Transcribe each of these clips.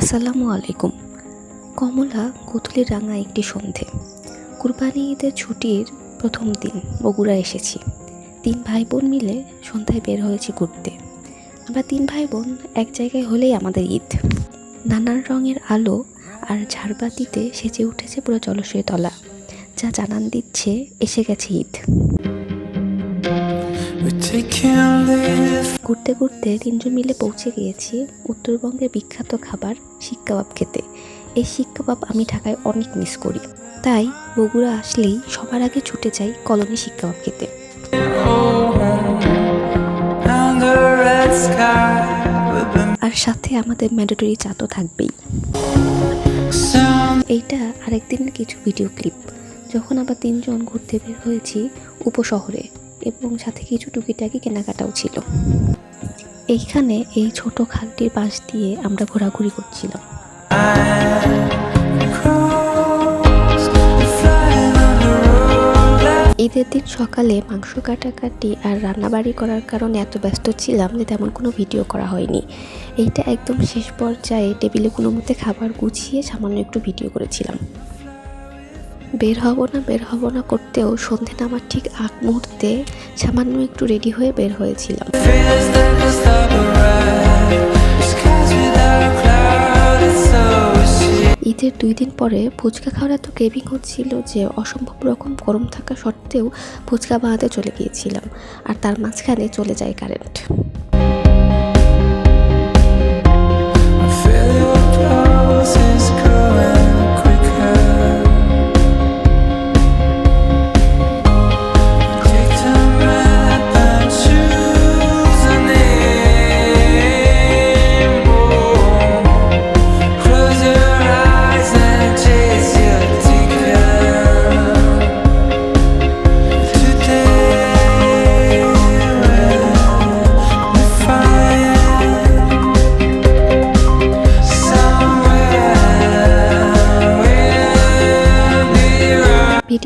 আসসালামু আলাইকুম। কমলা গোধূলির রাঙা একটি সন্ধে। কুরবানি ঈদের ছুটির প্রথম দিন বগুড়া এসেছি। তিন ভাই বোন মিলে সন্ধ্যায় বের হয়েছি ঘুরতে। আমরা তিন ভাই বোন এক জায়গায় হলেই আমাদের ঈদ। নানান রঙের আলো আর ঝাড়বাতিতে সেজে উঠেছে পুরো জলশয় তলা, যা জানান দিচ্ছে এসে গেছে ঈদ। ঘুরতে ঘুরতে তিনজন মিলে পৌঁছে গিয়েছি উত্তরবঙ্গের বিখ্যাত খাবার শিক কাবাব খেতে। এই শিক কাবাব আমি ঢাকায় অনেক মিস করি। তাই বগুড়া আসলেই সবার আগে ছুটে যাই কলোনি শিক কাবাব খেতে। আর সাথে আমাদের ম্যান্ডেটরি চা তো থাকবেই. এইটা আরেকদিনের কিছু ভিডিও ক্লিপ যখন আবার তিনজন ঘুরতে বের হয়েছি উপশহরে। এবং সাথে কিছু টুকিটাকি কেনাকাটাও ছিল। এইখানে এই ছোট খালটির পাশ দিয়ে আমরা ঘোরাঘুরি করছিলাম। ঈদের দিন সকালে মাংস কাটাকাটি আর রান্নাবাড়ি করার কারণে এত ব্যস্ত ছিলাম যে তেমন কোনো ভিডিও করা হয়নি। এইটা একদম শেষ পর্যায়ে টেবিলে কোনো মতে খাবার গুছিয়ে সামান্য একটু ভিডিও করেছিলাম। বের হব না, বের হব না করতেও সন্ধে নামার ঠিক আগ মুহূর্তে সামান্য একটু রেডি হয়ে বের হয়েছিলাম. ঈদের দুই দিন পরে ফুচকা খাওয়ার এত ক্রেভিং হচ্ছিল যে অসম্ভব রকম গরম থাকা সত্ত্বেও ফুচকা বানাতে চলে গিয়েছিলাম, আর তার মাঝখানে চলে যায় কারেন্ট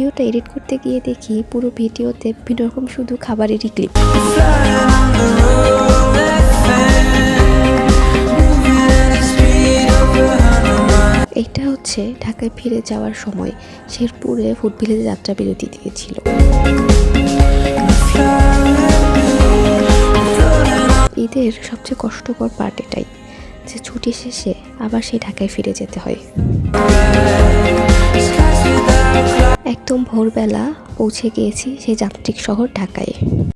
ভিডিওটা এডিট করতে গিয়ে দেখি পুরো ভিডিওতে বিভিন্ন রকম শুধু খাবারেরই ক্লিপ এটা হচ্ছে ঢাকায় ফিরে যাওয়ার সময়। শেরপুরে ফুড ভিলেজে যাত্রা বিরতি দিয়েছিল। ঈদের সবচেয়ে কষ্টকর পার্ট এটাই যে ছুটি শেষে আবার সেই ঢাকায় ফিরে যেতে হয়। একদম ভোরবেলা পৌঁছে গিয়েছি সেই যান্ত্রিক শহর ঢাকায়।